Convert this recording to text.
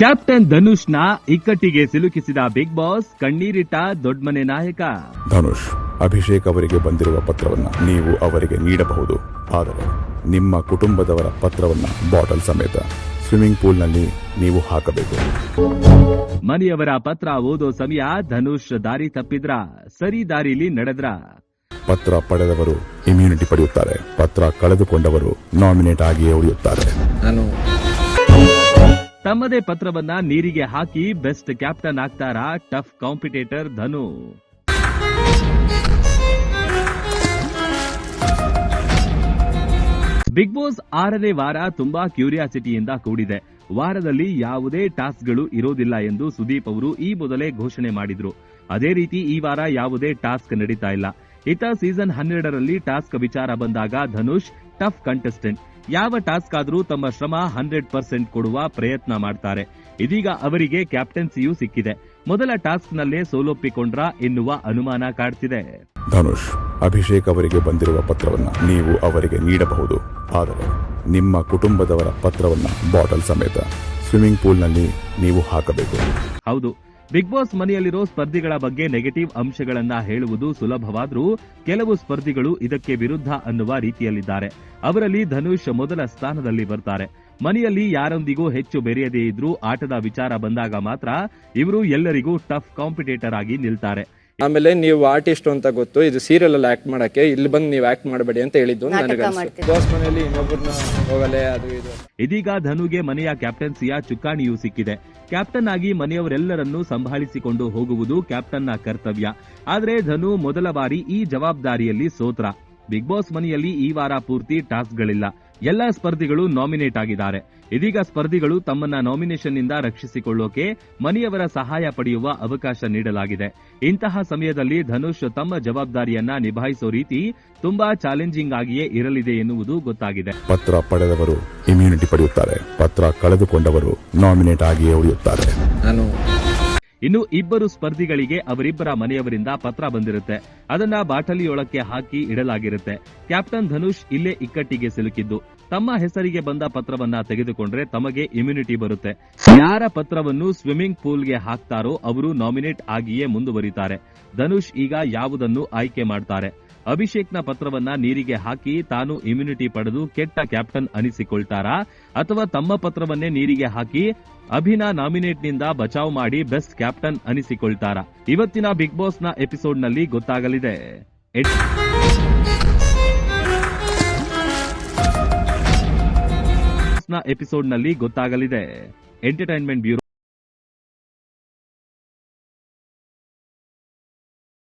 Captain ಧನುಷ್ನ ಇಕ್ಕಟ್ಟಿಗೆ ಸಿಲುಕಿಸಿದ big boss ಕಣ್ಣೀರಿಟ್ಟ ದೊಡ್ಮನೆ ನಾಯಕ. ಧನುಷ್ ಅಭಿಷೇಕ್ ಅವರಿಗೆ ಬಂದಿರುವ ಪತ್ರವನ್ನ ನೀವು ಅವರಿಗೆ ನೀಡಬಹುದು. ಆದರೆ ನಿಮ್ಮ ಕುಟುಂಬದವರ ಪತ್ರವನ್ನ ಬಾಟಲ್ ಸಮೇತ ಸ್ವಿಮ್ಮಿಂಗ್ ಪೂಲ್ನಲ್ಲಿ ನೀವು ಹಾಕಬೇಕು. ಮನೆಯವರ ಪತ್ರ ಓದೋ ಸಮಯ ಧನುಷ್ ದಾರಿ ತಪ್ಪಿದ್ರ ಸರಿ ದಾರಿಲಿ ನಡೆದ್ರ. ಪತ್ರ ಪಡೆದವರು ಇಮ್ಯುನಿಟಿ ಪಡೆಯುತ್ತಾರೆ. ಪತ್ರ ಕಳೆದುಕೊಂಡವರು ನಾಮಿನೇಟ್ ಆಗಿಯೇ ಉಳಿಯುತ್ತಾರೆ. ನಾನು ತಮ್ಮದೇ ಪತ್ರವನ್ನ ನೀರಿಗೆ ಹಾಕಿ ಬೆಸ್ಟ್ ಕ್ಯಾಪ್ಟನ್ ಆಗ್ತಾರ? Tough competitor Dhanu. Bigg Boss ಆರನೇ ವಾರ ತುಂಬಾ ಕ್ಯೂರಿಯಾಸಿಟಿಯಿಂದ ಕೂಡಿದೆ. ವಾರದಲ್ಲಿ ಯಾವುದೇ ಟಾಸ್ಕ್ಗಳು ಇರೋದಿಲ್ಲ ಎಂದು ಸುದೀಪ್ ಅವರು ಈ ಮೊದಲೇ ಘೋಷಣೆ ಮಾಡಿದ್ರು. ಅದೇ ರೀತಿ ಈ ವಾರ ಯಾವುದೇ ಟಾಸ್ಕ್ ನಡೀತಾ ಇಲ್ಲ. ಇತ್ತ ಸೀಸನ್ ಹನ್ನೆರಡರಲ್ಲಿ ಟಾಸ್ಕ್ ವಿಚಾರ ಬಂದಾಗ ಧನುಷ್, ಟಫ್ ಕಂಟೆಸ್ಟೆಂಟ್. ಯಾವ ಟಾಸ್ಕ್ ಆದರೂ ತಮ್ಮ ಶ್ರಮ ಹಂಡ್ರೆಡ್ ಪರ್ಸೆಂಟ್ ಕೊಡುವ ಪ್ರಯತ್ನ ಮಾಡ್ತಾರೆ. ಇದೀಗ ಅವರಿಗೆ ಕ್ಯಾಪ್ಟನ್ಸಿಯೂ ಸಿಕ್ಕಿದೆ. ಮೊದಲ ಟಾಸ್ಕ್ನಲ್ಲೇ ಸೋಲೊಪ್ಪಿಕೊಂಡ್ರ ಎನ್ನುವ ಅನುಮಾನ ಕಾಡ್ತಿದೆ. ಧನುಷ್ ಅಭಿಷೇಕ್ ಅವರಿಗೆ ಬಂದಿರುವ ಪತ್ರವನ್ನು ನೀವು ಅವರಿಗೆ ನೀಡಬಹುದು. ಆದರೆ ನಿಮ್ಮ ಕುಟುಂಬದವರ ಪತ್ರವನ್ನು ಬಾಟಲ್ ಸಮೇತ ಸ್ವಿಮ್ಮಿಂಗ್ ಪೂಲ್ನಲ್ಲಿ ನೀವು ಹಾಕಬೇಕು. ಹೌದು ಬಿಗ್ ಬಾಸ್ ಮನೆಯಲ್ಲಿರೋ ಸ್ಪರ್ಧಿಗಳ ಬಗ್ಗೆ ನೆಗೆಟಿವ್ ಅಂಶಗಳನ್ನ ಹೇಳುವುದು ಸುಲಭವಾದ್ರೂ ಕೆಲವು ಸ್ಪರ್ಧಿಗಳು ಇದಕ್ಕೆ ವಿರುದ್ಧ ಅನ್ನುವ ರೀತಿಯಲ್ಲಿದ್ದಾರೆ. ಅವರಲ್ಲಿ ಧನುಷ್ ಮೊದಲ ಸ್ಥಾನದಲ್ಲಿ ಬರ್ತಾರೆ. ಮನೆಯಲ್ಲಿ ಯಾರೊಂದಿಗೂ ಹೆಚ್ಚು ಬೆರೆಯದೇ ಇದ್ರೂ ಆಟದ ವಿಚಾರ ಬಂದಾಗ ಮಾತ್ರ ಇವರು ಎಲ್ಲರಿಗೂ ಟಫ್ ಕಾಂಪಿಟೇಟರ್ ಆಗಿ ನಿಲ್ತಾರೆ. ಆಮೇಲೆ ನೀವು ಆರ್ಟಿಸ್ಟ್ ಅಂತ ಗೊತ್ತು ಇದು ಸೀರಿಯಲ್ ಅಲ್ಲಿ ಆಕ್ಟ್ ಮಾಡಕ್ಕೆ ಇಲ್ಲಿ ಬಂದು ನೀವು ಆಕ್ಟ್ ಮಾಡಬೇಡಿ ಅಂತ ಹೇಳಿದ್ದು ನನಗೆ ಬಾಸ್ ಮನೆಯಲ್ಲಿ ಇನ್ನೊಬ್ಬರನ್ನ ಹೋಗಲೆ ಅದು ಇದು. ಇದೀಗ ಧನುಗೆ ಮನೆಯ ಕ್ಯಾಪ್ಟನ್ಸಿಯ ಚುಕ್ಕಾಣಿಯೂ ಸಿಕ್ಕಿದೆ. ಕ್ಯಾಪ್ಟನ್ ಆಗಿ ಮನೆಯವರೆಲ್ಲರನ್ನೂ ಸಂಭಾಳಿಸಿಕೊಂಡು ಹೋಗುವುದು ಕ್ಯಾಪ್ಟನ್ನ ಕರ್ತವ್ಯ. ಆದರೆ ಧನು ಮೊದಲ ಬಾರಿ ಈ ಜವಾಬ್ದಾರಿಯಲ್ಲಿ ಸೋತ್ರ. ಬಿಗ್ ಬಾಸ್ ಮನೆಯಲ್ಲಿ ಈ ವಾರ ಪೂರ್ತಿ ಟಾಸ್ಕ್ಗಳಿಲ್ಲ. ಎಲ್ಲ ಸ್ಪರ್ಧಿಗಳು ನಾಮಿನೇಟ್ ಆಗಿದ್ದಾರೆ. ಇದೀಗ ಸ್ಪರ್ಧಿಗಳು ತಮ್ಮನ್ನ ನಾಮಿನೇಷನ್ನಿಂದ ರಕ್ಷಿಸಿಕೊಳ್ಳೋಕೆ ಮನೆಯವರ ಸಹಾಯ ಪಡೆಯುವ ಅವಕಾಶ ನೀಡಲಾಗಿದೆ. ಇಂತಹ ಸಮಯದಲ್ಲಿ ಧನುಷ್ ತಮ್ಮ ಜವಾಬ್ದಾರಿಯನ್ನ ನಿಭಾಯಿಸೋ ರೀತಿ ತುಂಬಾ ಚಾಲೆಂಜಿಂಗ್ ಆಗಿಯೇ ಇರಲಿದೆ ಎನ್ನುವುದು ಗೊತ್ತಾಗಿದೆ. ಪತ್ರ ಪಡೆದವರು ಇಮ್ಯುನಿಟಿ ಪಡೆಯುತ್ತಾರೆ. ಪತ್ರ ಕಳೆದುಕೊಂಡವರು ನಾಮಿನೇಟ್ ಆಗಿಯೇ ಉಳಿಯುತ್ತಾರೆ. ನಾನು ಇನ್ನು ಇಬ್ಬರು ಸ್ಪರ್ಧಿಗಳಿಗೆ ಅವರಿಬ್ಬರ ಮನೆಯವರಿಂದ ಪತ್ರ ಬಂದಿರುತ್ತೆ. ಅದನ್ನ ಬಾಟಲಿಯೊಳಕ್ಕೆ ಹಾಕಿ ಇಡಲಾಗಿರುತ್ತೆ. ಕ್ಯಾಪ್ಟನ್ ಧನುಷ್ ಇಲ್ಲೇ ಇಕ್ಕಟ್ಟಿಗೆ ಸಿಲುಕಿದ್ದು. ತಮ್ಮ ಹೆಸರಿಗೆ ಬಂದ ಪತ್ರವನ್ನ ತೆಗೆದುಕೊಂಡ್ರೆ ತಮಗೆ ಇಮ್ಯುನಿಟಿ ಬರುತ್ತೆ. ಯಾರ ಪತ್ರವನ್ನು ಸ್ವಿಮ್ಮಿಂಗ್ ಪೂಲ್ಗೆ ಹಾಕ್ತಾರೋ ಅವರು ನಾಮಿನೇಟ್ ಆಗಿಯೇ ಮುಂದುವರಿತಾರೆ. ಧನುಷ್ ಈಗ ಯಾವುದನ್ನು ಆಯ್ಕೆ ಮಾಡ್ತಾರೆ? ಅಭಿಷೇಕ್ನ ಪತ್ರವನ್ನ ನೀರಿಗೆ ಹಾಕಿ ತಾನು ಇಮ್ಯುನಿಟಿ ಪಡೆದು ಕೆಟ್ಟ ಕ್ಯಾಪ್ಟನ್ ಅನಿಸಿಕೊಳ್ತಾರಾ? ಅಥವಾ ತಮ್ಮ ಪತ್ರವನ್ನೇ ನೀರಿಗೆ ಹಾಕಿ ಅಭಿನ ನಾಮಿನೇಟ್ನಿಂದ ಬಚಾವ್ ಮಾಡಿ ಬೆಸ್ಟ್ ಕ್ಯಾಪ್ಟನ್ ಅನಿಸಿಕೊಳ್ತಾರಾ? ಇವತ್ತಿನ ಬಿಗ್ ಬಾಸ್ನ ಎಪಿಸೋಡ್ನಲ್ಲಿ ಗೊತ್ತಾಗಲಿದೆ ನ ಎಪಿಸೋಡ್ನಲ್ಲಿ ಗೊತ್ತಾಗಲಿದೆ. Entertainment bureau